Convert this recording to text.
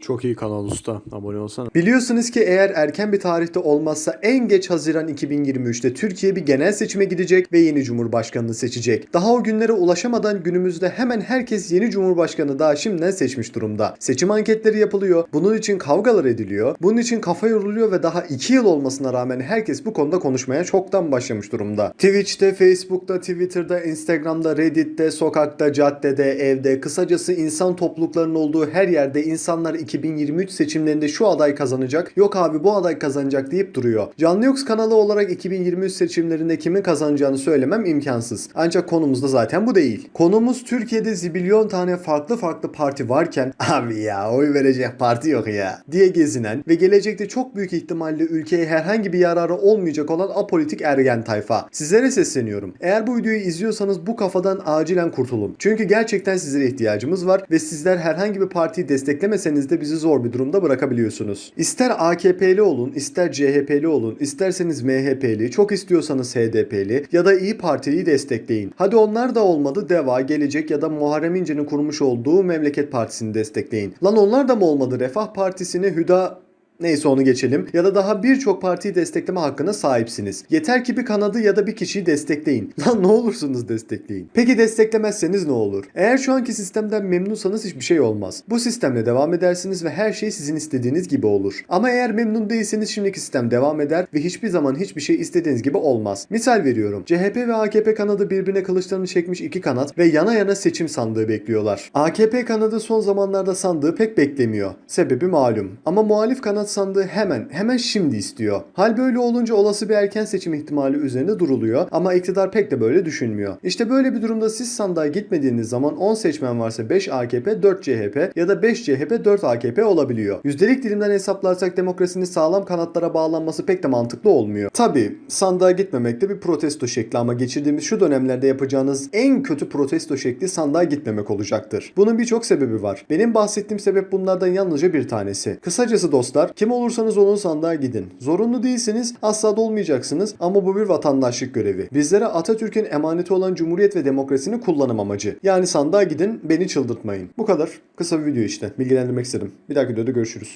Çok iyi kanal usta. Abone olsana. Biliyorsunuz ki eğer erken bir tarihte olmazsa en geç Haziran 2023'te Türkiye bir genel seçime gidecek ve yeni cumhurbaşkanını seçecek. Daha o günlere ulaşamadan günümüzde hemen herkes yeni cumhurbaşkanı daha şimdiden seçmiş durumda. Seçim anketleri yapılıyor. Bunun için kavgalar ediliyor. Bunun için kafa yoruluyor ve daha 2 yıl olmasına rağmen herkes bu konuda konuşmaya çoktan başlamış durumda. Twitch'te, Facebook'ta, Twitter'da, Instagram'da, Reddit'te, sokakta, caddede, evde, kısacası insan topluluklarının olduğu her yerde insanlar 2023 seçimlerinde şu aday kazanacak, yok abi bu aday kazanacak deyip duruyor. Canlı Yoks kanalı olarak 2023 seçimlerinde kimin kazanacağını söylemem imkansız. Ancak konumuz da zaten bu değil. Konumuz Türkiye'de zibilyon tane farklı farklı parti varken abi ya oy verecek parti yok ya diye gezinen ve gelecekte çok büyük ihtimalle ülkeye herhangi bir yararı olmayacak olan apolitik ergen tayfa. Sizlere sesleniyorum. Eğer bu videoyu izliyorsanız bu kafadan acilen kurtulun. Çünkü gerçekten sizlere ihtiyacımız var ve sizler herhangi bir partiyi desteklemeseniz de bizi zor bir durumda bırakabiliyorsunuz. İster AKP'li olun, ister CHP'li olun, isterseniz MHP'li, çok istiyorsanız HDP'li ya da İyi Parti'yi destekleyin. Hadi onlar da olmadı DEVA, Gelecek ya da Muharrem İnce'nin kurmuş olduğu Memleket Partisi'ni destekleyin. Lan onlar da mı olmadı? Refah Partisi'ni Hüda Neyse onu geçelim. Ya da daha birçok partiyi destekleme hakkına sahipsiniz. Yeter ki bir kanadı ya da bir kişiyi destekleyin. Lan ne olursunuz destekleyin. Peki desteklemezseniz ne olur? Eğer şu anki sistemden memnunsanız hiçbir şey olmaz. Bu sistemle devam edersiniz ve her şey sizin istediğiniz gibi olur. Ama eğer memnun değilseniz şimdiki sistem devam eder ve hiçbir zaman hiçbir şey istediğiniz gibi olmaz. Misal veriyorum. CHP ve AKP kanadı birbirine kılıçlarını çekmiş iki kanat ve yana yana seçim sandığı bekliyorlar. AKP kanadı son zamanlarda sandığı pek beklemiyor. Sebebi malum. Ama muhalif kanat sandığı hemen, hemen şimdi istiyor. Hal böyle olunca olası bir erken seçim ihtimali üzerinde duruluyor ama iktidar pek de böyle düşünmüyor. İşte böyle bir durumda siz sandığa gitmediğiniz zaman 10 seçmen varsa 5 AKP, 4 CHP ya da 5 CHP, 4 AKP olabiliyor. Yüzdelik dilimden hesaplarsak demokrasinin sağlam kanatlara bağlanması pek de mantıklı olmuyor. Tabi sandığa gitmemek de bir protesto şekli ama geçirdiğimiz şu dönemlerde yapacağınız en kötü protesto şekli sandığa gitmemek olacaktır. Bunun birçok sebebi var. Benim bahsettiğim sebep bunlardan yalnızca bir tanesi. Kısacası dostlar kim olursanız olun sandığa gidin. Zorunlu değilsiniz, asla da olmayacaksınız ama bu bir vatandaşlık görevi. Bizlere Atatürk'ün emaneti olan Cumhuriyet ve demokrasinin kullanım amacı. Yani sandığa gidin, beni çıldırtmayın. Bu kadar. Kısa bir video işte. Bilgilendirmek istedim. Bir dahaki videoda görüşürüz.